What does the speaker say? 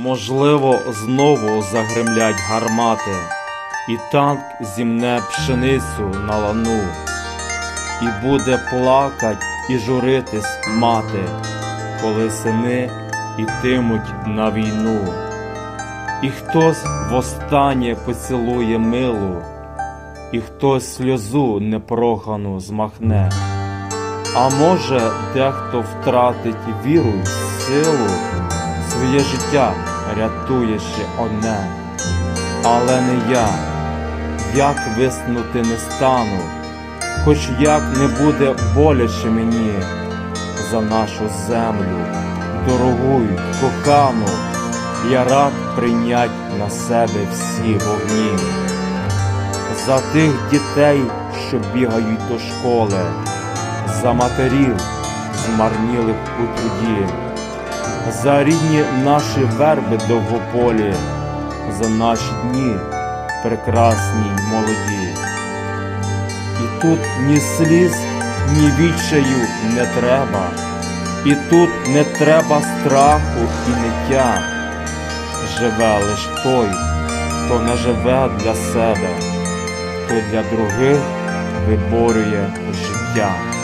Можливо, знову загремлять гармати, і танк зімне пшеницю на лану, і буде плакать і журитись мати, коли сини ітимуть на війну, і хтось востаннє поцілує милу, і хтось сльозу непрохану змахне. А може, дехто втратить віру й силу, своє життя рятує ще одне, але не я, як виснути не стану, хоч як не буде боляче мені за нашу землю, дорогу й кохану, я рад прийнять на себе всі вогні, за тих дітей, що бігають до школи за матерів, змарнілих у труді, за рідні наші верби довгополі, за наші дні прекрасні й молоді. І тут ні сліз, ні відчаю не треба, і тут не треба страху і ниття. Живе лиш той, хто не живе для себе, хто для других виборює життя.